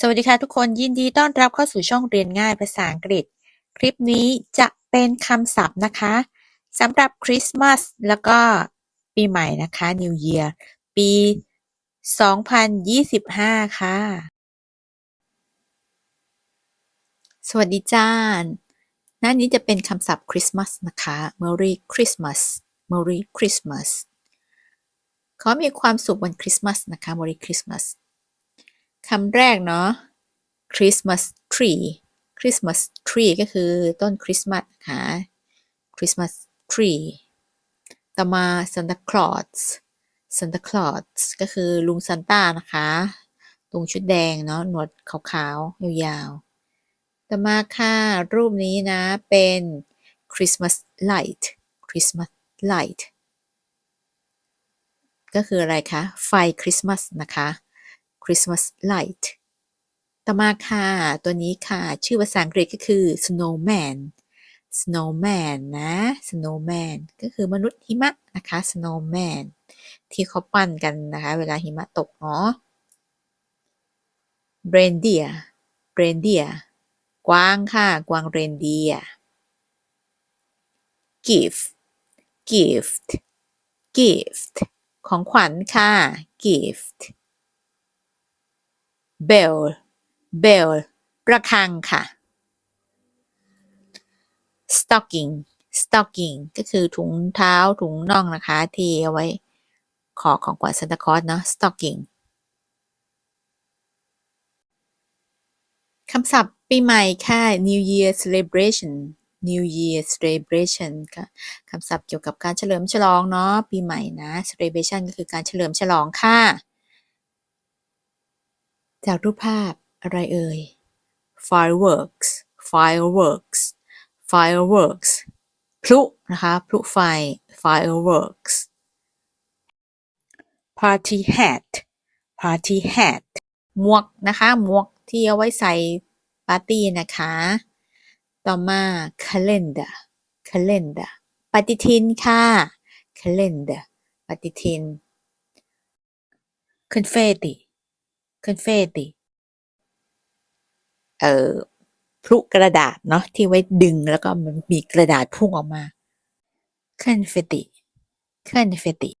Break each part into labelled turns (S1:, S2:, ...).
S1: สวัสดีค่ะทุกคนยินดีต้อนรับเข้าสู่ช่องเรียนง่ายภาษาอังกฤษ คลิปนี้จะเป็นคำศัพท์นะคะสำหรับคริสต์มาสแล้วก็ปีใหม่นะคะ New Year ปี 2025 ค่ะ สวัสดีจ้าหน้านี้จะเป็นคำศัพท์คริสต์มาสนะคะ Merry Christmas Merry Christmas ขอมีความสุขวันคริสต์มาสนะคะ Merry Christmas คำแรกเนาะ Christmas tree Christmas tree ก็คือต้นคริสต์มาสนะคะ Christmas tree ต่อมา Santa Claus Santa Claus ก็คือลุงซานต้านะคะลุงชุดแดงเนาะหนวดขาวๆยาวๆ ต่อมาค่ะ รูปนี้นะเป็น Christmas light Christmas light ก็คืออะไรคะ ไฟคริสต์มาสนะคะ Christmas light ต่อมาค่ะ ตัวนี้ค่ะ ชื่อภาษาอังกฤษก็คือ snowman snowman นะ snowman ก็คือมนุษย์หิมะนะคะ snowman ที่เขาปั้นกันนะคะ เวลาหิมะตกเนาะ reindeer reindeer กวางค่ะ กวาง reindeer gift gift gift ของขวัญค่ะ gift bell bell ระฆังค่ะ stocking stocking ก็คือถุงเท้าถุงน่องนะคะ ที่เอาไว้ขอของขวัญซานตาคลอสเนาะ stocking คำศัพท์ปีใหม่ค่ะ New Year celebration New Year celebration ค่ะ คำศัพท์เกี่ยวกับการเฉลิมฉลองเนาะปีใหม่นะ celebration ก็คือการเฉลิมฉลองค่ะ จากรูปภาพอะไรเอ่ย fireworks fireworks fireworks พลุนะคะพลุไฟ fireworks party hat party hat หมวกนะคะหมวกที่เอาไว้ใส่ปาร์ตี้นะคะ ต่อมา calendar calendar ปฏิทินค่ะ calendar ปฏิทิน confetti confetti เอ่อพลุกระดาษเนาะที่ไว้ดึงแล้วก็มันมีกระดาษพุ่งออกมา confetti confetti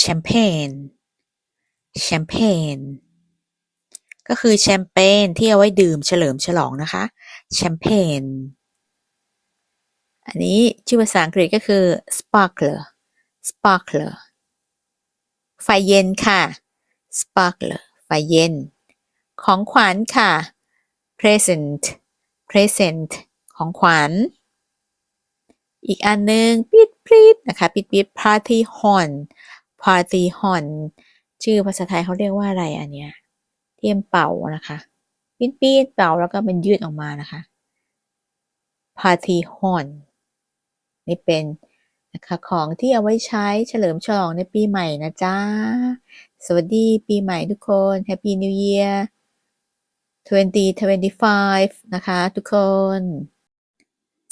S1: champagne champagne ก็คือแชมเปญที่เอาไว้ดื่มเฉลิมฉลองนะคะ แชมเปญอันนี้ชื่อภาษาอังกฤษก็คือ sparkler sparkler ไฟเย็นค่ะ sparkler ไฟเย็น ของขวัญค่ะ present present ของขวัญ อีกอันหนึ่งปิดปิดนะคะปิดปิด party horn party horn ชื่อภาษาไทยเขาเรียกว่าอะไรอันเนี้ยเทียมเป่านะคะปิดปิดเป่าแล้วก็มันยืดออกมานะคะ party horn นี่เป็น นะคะของที่เอาไว้ใช้เฉลิมฉลองในปีใหม่นะจ๊ะ สวัสดีปีใหม่ทุกคน Happy New Year 2025 นะคะทุกคน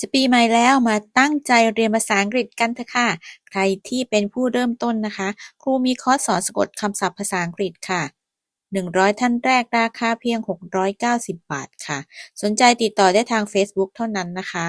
S1: จะปีใหม่แล้วมาตั้งใจเรียนภาษาอังกฤษกันเถอะค่ะ ใครที่เป็นผู้เริ่มต้นนะคะ ครูมีคอร์สสอนสะกดคำศัพท์ภาษาอังกฤษค่ะ 100 ท่านแรกราคาเพียง 690 บาทค่ะ สนใจติดต่อได้ทาง Facebook เท่านั้นนะคะ